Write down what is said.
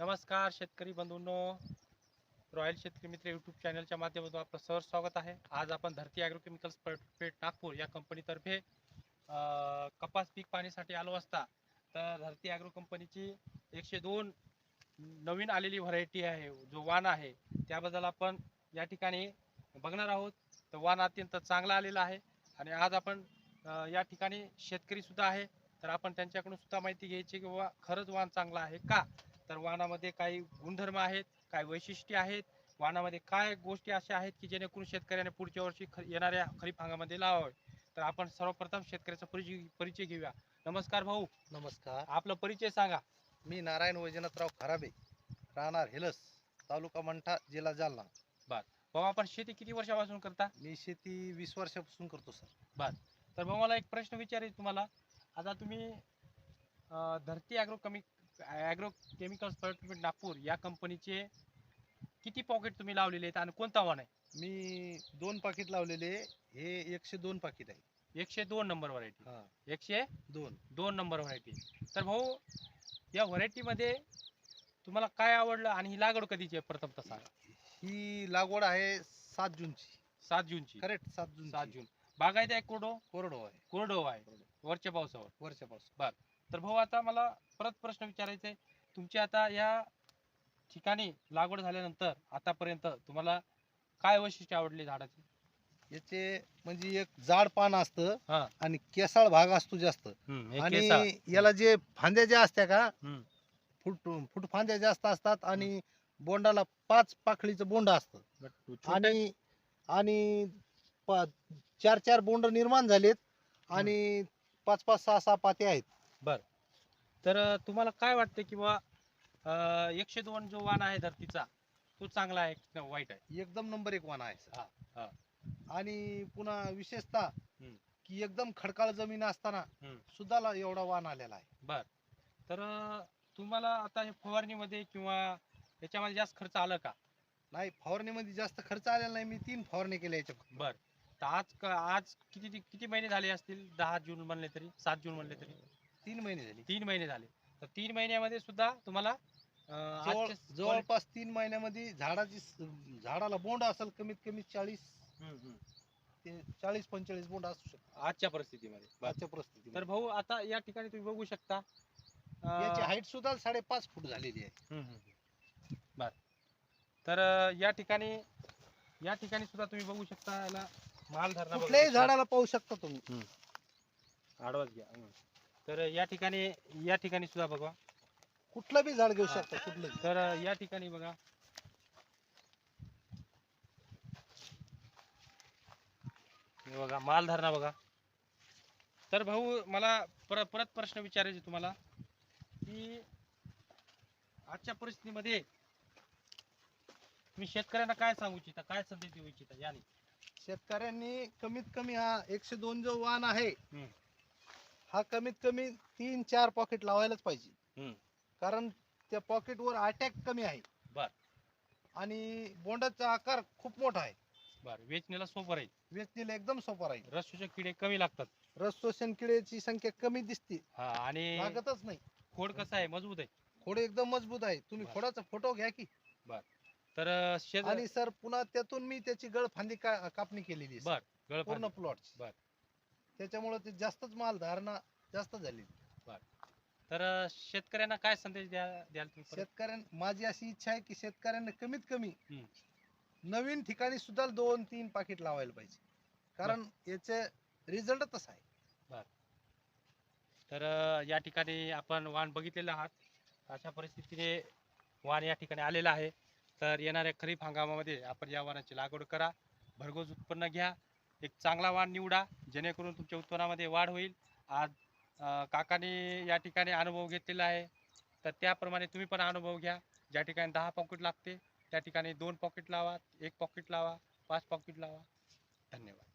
नमस्कार शेतकरी बंधूंनो. रॉयल शेतकरी मित्र यूट्यूब चॅनलच्या माध्यमातून आपलं सहज स्वागत आहे. आज आपण धरती ॲग्रोकेमिकल्स पेट नागपूर या कंपनीतर्फे कपास पीक पाहण्यासाठी आलो असता. तर धरती ॲग्रो कंपनीची एकशे दोन नवीन आलेली व्हरायटी आहे जो वाण आहे त्याबद्दल आपण या ठिकाणी बघणार आहोत. तर वाण अत्यंत चांगला आलेला आहे आणि आज आपण या ठिकाणी शेतकरीसुद्धा आहे. तर आपण त्यांच्याकडून सुद्धा माहिती घ्यायची की बाबा खरंच वाण चांगला आहे का? तर वाणामध्ये काही गुणधर्म आहेत काय वैशिष्ट्ये आहेत वाणामध्ये काय गोष्टी अशा आहेत की जेणेकरून शेतकऱ्याने पुढच्या वर्षी येणाऱ्या खरीप हंगामामध्ये लावावे. तर आपण सर्वप्रथम शेतकऱ्याचा परिचय परिचय घेऊया. नमस्कार भाऊ. नमस्कार. आपला परिचय सांगा. मी नारायण वैजनाथराव खराबे राहणार हेलस तालुका मंठा जिल्हा जालना. भाऊ आपण शेती किती वर्षापासून करता? मी शेती वीस वर्षापासून करतो सर. तर भाऊ मला एक प्रश्न विचारायचा तुम्हाला. आता तुम्ही अं, धरती ॲग्रो कमी ॲग्रो केमिकल्स प्रायव्हेट नागपूर या कंपनीचे किती पॉकेट तुम्ही लावलेले आहेत आणि कोणता वाण आहे? मी दोन पाकिट लावलेले हे एकशे दोन पाकिट आहे. एकशे दोन नंबर व्हरायटी हा. एकशे दोन. दोन नंबर व्हरायटी तर भाऊ या व्हरायटीमध्ये तुम्हाला काय आवडलं आणि ही लागवड कधीची आहे प्रथम तर सांगा ही लागवड आहे सात जूनची. सात जूनची. करेक्ट सात जून सात जून. बागायत आहे कोरडो कोरडो आहे. कोरडो आहे. वरच्या पावसावर. वर्षापासून तर भाऊ आता मला परत प्रश्न विचारायचा आहे. तुमची आता या ठिकाणी लागवड झाल्यानंतर आतापर्यंत तुम्हाला काय वैशिष्ट्य आवडले झाडाचे? याचे म्हणजे एक जाड पान असतं हा. आणि केसाळ भाग असतो जास्त. आणि याला जे फांद्या ज्या असत्या का हम्म. फुट फुट फांद्या जास्त असतात आणि बोंडाला पाच पाकळीचं बोंड असतं. आणि आणि चार चार बोंड निर्माण झालेत आणि पाच पाच सहा सहा पाते आहेत. तर अं, तुम्हाला काय वाटतं की बा अं, एकशे दोन जो वाण आहे धरतीचा तो चांगला आहे की वाईट आहे? एकदम नंबर एक वाण आहे हा, हा. सर आणि पुन्हा विशेषतः हम्म. की एकदम खडकाळ जमीन असताना हम्म. सुद्धा एवढा वाण आलेला आहे. तर अं, तुम्हाला आता हे फवारणीमध्ये किंवा याच्यामध्ये जास्त खर्च आला का? नाही फवारणीमध्ये जास्त खर्च आलेला नाही. मी तीन फवारणी केल्या याच्या बर. तर आज क- आज किती किती महिने झाले असतील? दहा जून म्हणले तरी सात जून म्हणले तरी? तीन महिने झाली तीन महिने झाले तर तीन महिन्यामध्ये सुद्धा तुम्हाला अं, जवळ आजच्या जवळपास तीन महिन्यामध्ये झाडाची स- झाडाला बोंड असेल कमीत कमी चाळीस हम्म, हम्म. ते चाळीस पंचेचाळीस बोंड असू शकतात आजच्या परिस्थितीमध्ये बर. आजच्या परिस्थितीत तर भाऊ आता या ठिकाणी तुम्ही बघू शकता अं, याची हाईट सुद्धा साडेपाच फूट झालेली आहे हम्म, हम्म. बर तर अं, या ठिकाणी या ठिकाणी सुद्धा तुम्ही बघू शकता याला माल धरणा कुठल्याही शकता. झाडाला पाहू शकता तुम्ही आडवाच घ्या हम्म. तर या ठिकाणी या ठिकाणी सुद्धा बघा कुठलं बी झाड घेऊ. शकता कुठलं तर या ठिकाणी बघा हे बघा माल धरणा बघा तर भाऊ मला परत परत प्रश्न विचारायचे तुम्हाला की आजच्या परिस्थितीमध्ये तुम्ही शेतकऱ्यांना काय सांगू इच्छिता काय संदेश देऊ इच्छिता याने शेतकऱ्यांनी कमीत कमी हा एकशे दोन जो वाण आहे. हा कमीत कमी तीन चार पॉकेट लावायलाच पाहिजे. कारण त्या पॉकेट वर अटॅक कमी आहे. बर. आणि बोंडाचा आकार खूप मोठा आहे. बरं. वेचणीला सोपं राहील. वेचणीला एकदम सोपा राहील. रसशोषक किडे कमी लागतात. रस शोषण किड्याची संख्या कमी दिसते. हा आणि लागतच नाही. खोड कसं आहे? मजबूत आहे. खोड एकदम मजबूत आहे. तुम्ही बर. खोडाचा फोटो घ्या की. तर अं, शेत आणि सर पुन्हा त्यातून मी त्याची गळ फांदी का- कापणी केलेली आहे बर. गळफांदी. पूर्ण प्लॉट बर. त्याच्यामुळे ते जास्तच माल धारणा जास्त झाली. तर अं, शेतकऱ्यांना काय संदेश द्या द्याल तुम्ही परत? शेतकऱ्यां माझी अशी इच्छा आहे की शेतकऱ्यांना कमीत कमी हम्म. नवीन ठिकाणी सुद्धा दोन तीन पाकिट लावायला पाहिजे. कारण याचे रिझल्ट तसा आहे. तर अं, या ठिकाणी आपण वाण बघितलेलं आहात. अशा परिस्थितीने वाण या ठिकाणी आलेलं आहे. तर येणाऱ्या खरीप हंगामामध्ये आपण या वाणाची लागवड करा. भरघोस उत्पन्न घ्या. एक चांगला वाण निवडा जेणेकरून तुमच्या उत्पन्नामध्ये वाढ होईल. आज काकाने या ठिकाणी अनुभव घेतलेला आहे. तर त्याप्रमाणे तुम्ही पण अनुभव घ्या. ज्या ठिकाणी दहा पॉकेट लागते त्या ठिकाणी दोन पॉकेट लावा एक पॉकेट लावा पाच पॉकेट लावा. धन्यवाद.